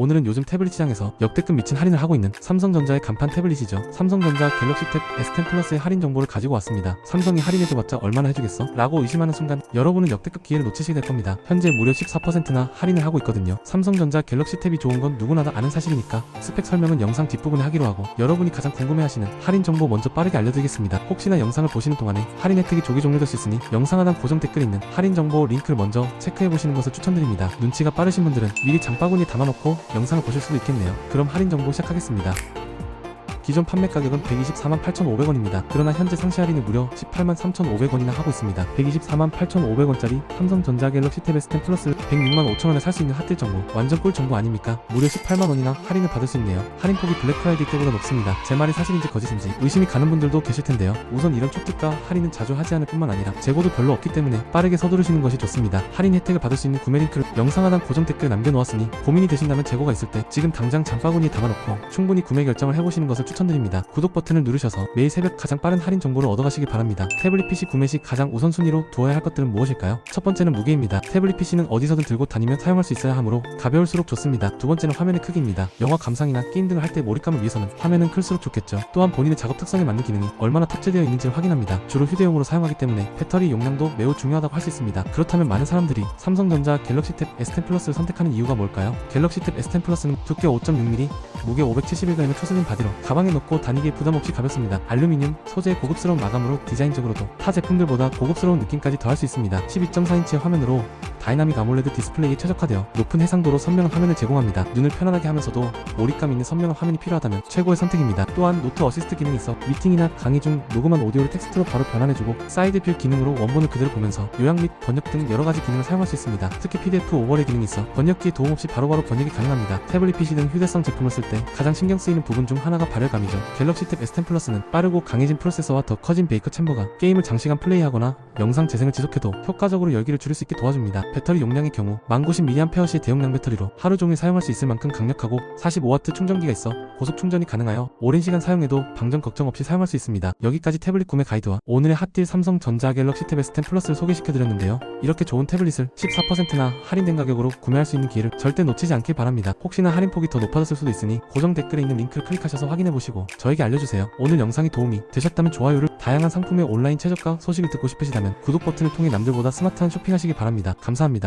오늘은 요즘 태블릿 시장에서 역대급 미친 할인을 하고 있는 삼성전자의 간판 태블릿이죠. 삼성전자 갤럭시 탭 S10 플러스의 할인 정보를 가지고 왔습니다. 삼성이 할인해줘봤자 얼마나 해주겠어? 라고 의심하는 순간 여러분은 역대급 기회를 놓치시게 될 겁니다. 현재 무려 14%나 할인을 하고 있거든요. 삼성전자 갤럭시 탭이 좋은 건 누구나 다 아는 사실이니까 스펙 설명은 영상 뒷부분에 하기로 하고 여러분이 가장 궁금해하시는 할인 정보 먼저 빠르게 알려드리겠습니다. 혹시나 영상을 보시는 동안에 할인 혜택이 조기 종료될 수 있으니 영상 하단 고정 댓글에 있는 할인 정보 링크를 먼저 체크해 보시는 것을 추천드립니다. 눈치가 빠르신 분들은 미리 장바구니에 담아놓고 영상을 보실 수도 있겠네요. 그럼 할인 정보 시작하겠습니다. 기존 판매 가격은 124만 8,500원입니다. 그러나 현재 상시 할인이 무려 18만 3,500원이나 하고 있습니다. 124만 8,500원짜리 삼성전자 갤럭시 탭 S10 플러스를 106만 5천원에 살 수 있는 핫딜 정보 완전 꿀 정보 아닙니까? 무려 18만 원이나 할인을 받을 수 있네요. 할인 폭이 블랙 프라이데이 때보다 높습니다. 제 말이 사실인지 거짓인지 의심이 가는 분들도 계실 텐데요. 우선 이런 촉특가 할인은 자주 하지 않을 뿐만 아니라 재고도 별로 없기 때문에 빠르게 서두르시는 것이 좋습니다. 할인 혜택을 받을 수 있는 구매 링크를 영상 하단 고정 댓글에 남겨놓았으니 고민이 되신다면 재고가 있을 때 지금 당장 장바구니에 담아놓고 충분히 구매 결정을 해보시는 것을 추천 드립니다. 구독 버튼을 누르셔서 매일 새벽 가장 빠른 할인 정보를 얻어가시기 바랍니다. 태블릿 PC 구매 시 가장 우선순위로 두어야 할 것들은 무엇일까요? 첫 번째는 무게입니다. 태블릿 PC는 어디서든 들고 다니며 사용할 수 있어야 하므로 가벼울수록 좋습니다. 두 번째는 화면의 크기입니다. 영화 감상이나 게임 등을 할 때 몰입감을 위해서는 화면은 클수록 좋겠죠. 또한 본인의 작업 특성에 맞는 기능이 얼마나 탑재되어 있는지를 확인합니다. 주로 휴대용으로 사용하기 때문에 배터리 용량도 매우 중요하다고 할 수 있습니다. 그렇다면 많은 사람들이 삼성전자 갤럭시 탭 S10 플러스를 선택하는 이유가 뭘까요? 갤럭시 탭 S10 플러스는 두께 5.6mm, 무게 571g의 초슬림 바디로 가방에 넣고 다니기에 부담 없이 가볍습니다. 알루미늄 소재의 고급스러운 마감으로 디자인적으로도 타 제품들보다 고급스러운 느낌까지 더할 수 있습니다. 12.4인치의 화면으로 다이나믹 아몰레드 디스플레이에 최적화되어 높은 해상도로 선명한 화면을 제공합니다. 눈을 편안하게 하면서도 몰입감 있는 선명한 화면이 필요하다면 최고의 선택입니다. 또한 노트 어시스트 기능이 있어 미팅이나 강의 중 녹음한 오디오를 텍스트로 바로 변환해주고 사이드 뷰 기능으로 원본을 그대로 보면서 요약 및 번역 등 여러 가지 기능을 사용할 수 있습니다. 특히 PDF 오버레이 기능이 있어 번역기에 도움 없이 바로바로 번역이 가능합니다. 태블릿 PC 등 휴대성 제품을 쓸 때 가장 신경 쓰이는 부분 중 하나가 발열감이죠. 갤럭시 탭 S10 플러스는 빠르고 강해진 프로세서와 더 커진 베이커 챔버가 게임을 장시간 플레이하거나 영상 재생을 지속해도 효과적으로 열기를 줄일 수 있게 도와줍니다. 배터리 용량의 경우 1090mAh의 대용량 배터리로 하루 종일 사용할 수 있을 만큼 강력하고 45W 충전기가 있어 고속 충전이 가능하여 오랜 시간 사용해도 방전 걱정 없이 사용할 수 있습니다. 여기까지 태블릿 구매 가이드와 오늘의 핫딜 삼성 전자 갤럭시 탭 S10 플러스를 소개시켜드렸는데요. 이렇게 좋은 태블릿을 14%나 할인된 가격으로 구매할 수 있는 기회를 절대 놓치지 않길 바랍니다. 혹시나 할인폭이 더 높아졌을 수도 있으니 고정 댓글에 있는 링크를 클릭하셔서 확인해보시고 저에게 알려주세요. 오늘 영상이 도움이 되셨다면 좋아요를 다양한 상품의 온라인 최저가 소식을 듣고 싶으시다면 구독 버튼을 통해 남들보다 스마트한 쇼핑하시기 바랍니다. 감사합니다.